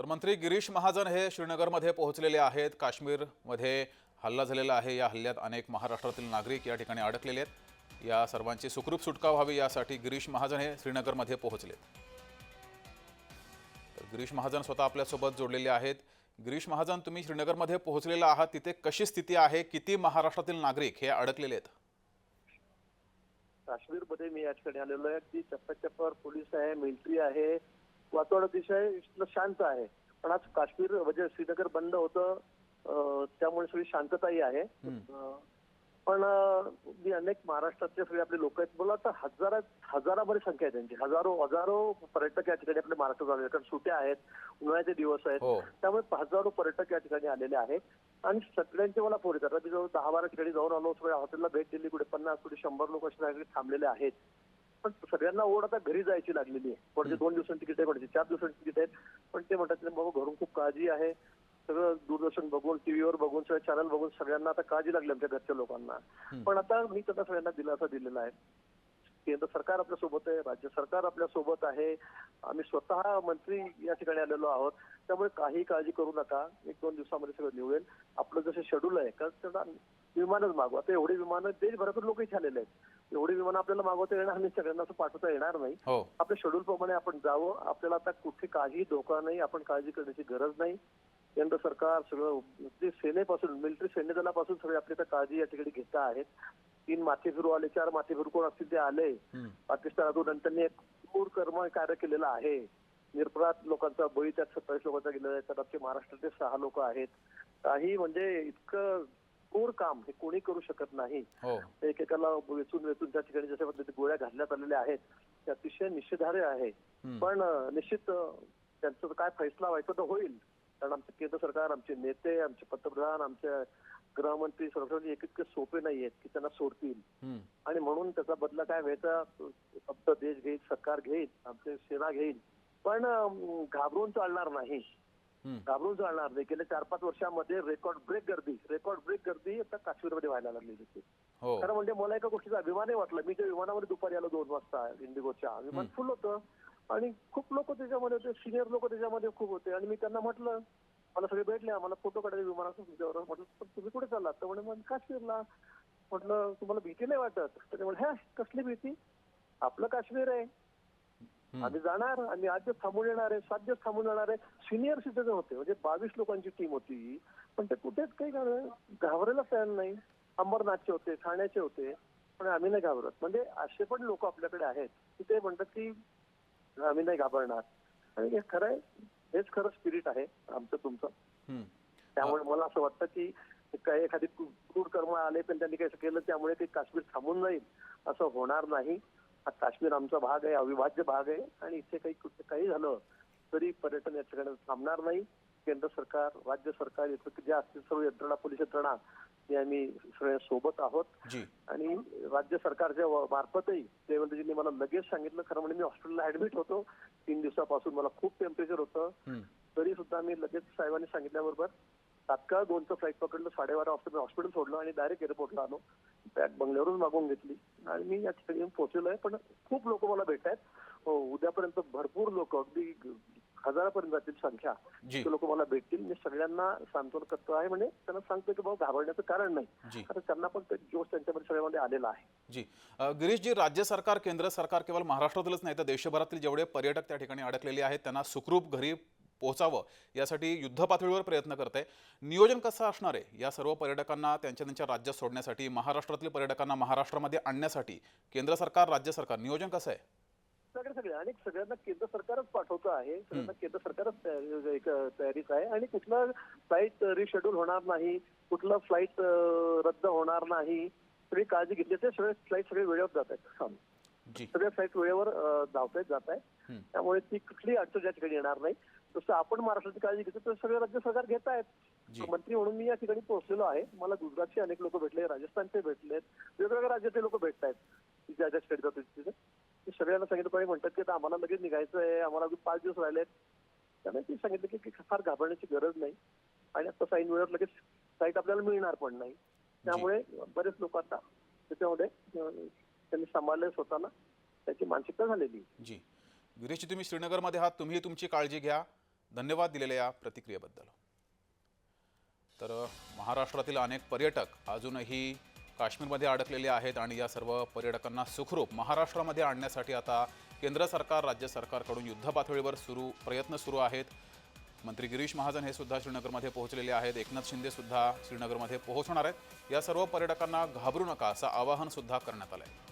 तर मंत्री गिरीश महाजन हे श्रीनगरमध्ये पोहोचलेले आहेत. काश्मीरमध्ये हल्ला झालेला आहे. या हल्ल्यात अनेक महाराष्ट्रातील नागरिक या ठिकाणी अडकलेले आहेत. या सर्वांची सुखरूप सुटका व्हावी यासाठी गिरीश महाजन हे श्रीनगरमध्ये पोहोचले. तर गिरीश महाजन स्वतः आपल्यासोबत जोडलेले आहेत. गिरीश महाजन तुम्ही श्रीनगरमध्ये पोहोचलेला आहात. तिथे कशी स्थिती आहे? किती महाराष्ट्रातील नागरिक हे अडकलेले आहेत? काश्मीरमध्ये मी या ठिकाणी आलेलो आहे. की टप्प्याटप्प्यावर पोलीस आहे मिलिटरी आहे. वातावरण अतिशय शांत आहे. पण आज काश्मीर म्हणजे श्रीनगर बंद होतं त्यामुळे सगळी शांतताही आहे. पण मी अनेक महाराष्ट्रातले सगळे आपले लोक आहेत. मला आता हजारा हजारामध्ये संख्या आहे त्यांची. हजारो हजारो पर्यटक या ठिकाणी आपल्या महाराष्ट्रात आले. कारण सुट्या आहेत उन्हाळ्याचे दिवस आहेत. हो. त्यामुळे हजारो पर्यटक या ठिकाणी आलेले आहेत. आणि सगळ्यांचे मला फोन येतात. मी जवळ दहा बारा ठिकाणी जाऊन आलो सगळ्या हॉटेलला भेट दिली. कुठे पन्नास कुठे शंभर लोक असे थांबलेले आहेत. पण सगळ्यांना ओढ आता घरी जायची लागलेली आहे. कोणाची दोन दिवसांची तिकीट आहे कोणाची चार दिवसांची तिकीट आहेत. पण ते म्हणतात बाबा घरून खूप काळजी आहे. सगळं दूरदर्शन बघून टीव्हीवर बघून सगळं चॅनल बघून सगळ्यांना आता काळजी लागली आमच्या घरच्या लोकांना. पण आता मी त्यांना सगळ्यांना दिलासा दिलेला आहे. केंद्र सरकार आपल्यासोबत आहे राज्य सरकार आपल्यासोबत आहे. आम्ही स्वतः मंत्री या ठिकाणी आलेलो आहोत. त्यामुळे काही काळजी करू नका. एक दोन दिवसामध्ये सगळं निवडेल. आपलं जसं शेड्यूल आहे कारण विमानच मागवा. आता एवढी विमानं देशभरातून लोक इथे आलेले आहेत. एवढी विमानं आपल्याला मागवता येणार आणि सगळ्यांना असं पाठवता येणार नाही. हो. आपल्या शेड्यूल प्रमाणे आपण जावं. आपल्याला आता कुठे काही धोका नाही आपण काळजी करण्याची गरज नाही. केंद्र सरकार सगळं जे सेनेपासून मिलिटरी सैन्य दलापासून सगळे आपली आता काळजी या ठिकाणी घेत आहेत. तीन माथे फिरू आले चार माथे फिरू कोण असतील ते आले. पाकिस्तानातून त्यांनी एक क्रूर कर्म कार्य केलेलं आहे. निरपराध लोकांचा बळी त्यात सत्तावीस लोकांचा गेलेला आहे. त्यात आमचे महाराष्ट्रातले सहा लोक आहेत. काही म्हणजे इतकं क्रूर काम हे कोणी करू शकत नाही हो एकेकाला वेचून वेचून त्या ठिकाणी जशा पद्धतीने गोळ्या घालण्यात आलेल्या आहेत ते अतिशय निषेधार्ह आहे. पण निश्चित त्यांचं काय फैसला व्हायचा तर होईल कारण आमचे केंद्र सरकार आमचे नेते आमचे पंतप्रधान आमचे गृहमंत्री सर्वसाधारण एक इतके सोपे नाही आहेत की त्यांना सोडतील. आणि म्हणून त्याचा बदला काय व्हायचा फक्त देश घेईल सरकार घेईल आमची सेना घेईल पण घाबरून चालणार नाही. घाबरून चालणार नाही. गेल्या चार पाच वर्षामध्ये रेकॉर्ड ब्रेक गर्दी रेकॉर्ड ब्रेक गर्दी आता काश्मीरमध्ये व्हायला लागलेली होती. हो. खरं म्हणजे मला एका गोष्टीचा अभिमानही वाटला. मी त्या विमानामध्ये दुपारी आलो दोन वाजता इंडिगोच्या विमान फुल होतं. आणि खूप लोक त्याच्यामध्ये होते सिनियर लोक त्याच्यामध्ये खूप होते. आणि मी त्यांना म्हटलं मला सगळे भेटले आम्हाला फोटो काढायचे विमानाचं तुमच्यावर म्हटलं "पण तुम्ही कुठे चाललात? तर म्हणे "मग काश्मीरला. म्हटलं तुम्हाला भीती नाही वाटत? तर ते म्हणे "हे, कसली भीती? आपलं काश्मीर आहे. आम्ही जाणार आम्ही आठ दिवस थांबून येणार आहे सात दिवस थांबून येणार आहे सिनियर सिटीजन होते. म्हणजे बावीस लोकांची टीम होती. पण ते कुठेच काही घाबरायला तयार नाही. अंबरनाथचे होते ठाण्याचे होते. पण आम्ही नाही घाबरत. म्हणजे असे पण लोक आपल्याकडे आहेत की ते म्हणतात की आम्ही नाही घाबरणार. आणि हे खरं आहे. हेच खरं स्पिरिट आहे आमचं तुमचं. त्यामुळे मला असं वाटतं की काही एखादी क्रू- क्रूर कर्म आले पण त्यांनी काही केलं त्यामुळे ते काश्मीर थांबून जाईल. असं होणार नाही. हा काश्मीर आमचा भाग आहे अविभाज्य भाग आहे. आणि इथे काही कुठे काही झालं तरी पर्यटन या ठिकाणी थांबणार नाही. केंद्र सरकार राज्य सरकार इथं जे असतील सर्व यंत्रणा पोलीस यंत्रणा हे आम्ही सगळ्या सोबत आहोत. आणि राज्य सरकारच्या मार्फतही देवेंद्रजींनी मला लगेच सांगितलं खरं म्हणजे मी हॉस्पिटलला ऍडमिट होतो. तीन दिवसापासून मला खूप टेम्परेचर होतं. तरी सुद्धा मी लगेच साहेबांनी सांगितल्याबरोबर तात्काळ दोनचं फ्लाईट पकडलं साडेबारा वाजता मी हॉस्पिटल सोडलं आणि डायरेक्ट एअरपोर्टला आलो. बॅग बंगल्यावरून मागवून घेतली. आणि मी या ठिकाणी येऊन पोहोचलेलो आहे. पण खूप लोक मला भेटत आहेत. उद्यापर्यंत भरपूर लोक अगदी हजारापर्यंत जातील संख्या. जी. ते लोक मला भेटतील. मी सगळ्यांना सांत्वन करतो आहे. म्हणजे त्यांना सांगतो की बाबा घाबरण्याचं कारण नाही. जी. आता त्यांना पण ते जोश त्यांच्यामध्ये सगळ्यामध्ये आलेला आहे. जी. अ, गिरीशजी राज्य सरकार केंद्र सरकार केवळ महाराष्ट्रातीलच नाही तर देशभरातील जेवढे पर्यटक त्या ठिकाणी अडकलेले आहेत त्यांना सुखरूप घरी पोहोचावं यासाठी युद्ध पातळीवर प्रयत्न करत आहे नियोजन कसं असणार आहे? या सर्व पर्यटकांना त्यांच्या त्यांच्या राज्यात सोडण्यासाठी महाराष्ट्रातील पर्यटकांना महाराष्ट्रामध्ये आणण्यासाठी केंद्र सरकार राज्य सरकार नियोजन कसं आहे? सगळे सगळे. आणि सगळ्यांना केंद्र सरकारच पाठवतं आहे. सगळ्यांना केंद्र सरकारच एक तयारीच आहे. आणि कुठलं फ्लाईट रिशेड्यूल होणार नाही कुठलं फ्लाईट रद्द होणार नाही सगळी काळजी घेतली ते सगळे फ्लाईट सगळे वेळेवर जात आहेत. सगळ्या फ्लाईट वेळेवर धावतायत जात आहे हम्म. त्यामुळे ती कुठलीही अडचण या ठिकाणी येणार नाही. तसं आपण महाराष्ट्राची काळजी घेतो तर सगळे राज्य सरकार घेत. आहेत. मंत्री म्हणून मी या ठिकाणी पोहोचलेलो आहे. मला गुजरातचे अनेक लोक भेटले राजस्थानचे भेटलेत वेगवेगळ्या राज्याचे लोक भेटत आहेत. ज्या ज्या स्टेट जातो तिथे. ते सगळ्यांना सांगितलं पाहिजे म्हणतात की आता आम्हाला लगेच निघायचं आहे आम्हाला अजून पाच दिवस राहिलेत. त्यामुळे ती सांगितलं की फार घाबरण्याची गरज नाही. आणि आता साईन वेळेवर लगेच फ्लाईट आपल्याला मिळणार पण नाही. त्यामुळे बरेच लोक आता त्याच्यामध्ये त्यांनी सांभाळले स्वतःला. त्याची मानसिकता झालेली. जी. गिरीशजी तुम्ही श्रीनगरमध्ये आहात तुम्ही तुमची काळजी घ्या. धन्यवाद दिलेल्या या प्रतिक्रियेबद्दल. तर महाराष्ट्रातील अनेक पर्यटक अजूनही काश्मीरमध्ये अडकलेले आहेत आणि या सर्व पर्यटकांना सुखरूप महाराष्ट्रामध्ये आणण्यासाठी आता केंद्र सरकार राज्य सरकारकडून युद्धपातळीवर सुरू प्रयत्न सुरू आहेत. मंत्री गिरीश महाजन हे सुद्धा श्रीनगरमध्ये पोहोचलेले आहेत. एकनाथ शिंदे सुद्धा श्रीनगरमध्ये पोहोचणार आहेत. या सर्व पर्यटकांना घाबरू नका असं आवाहन सुद्धा करण्यात आलं आहे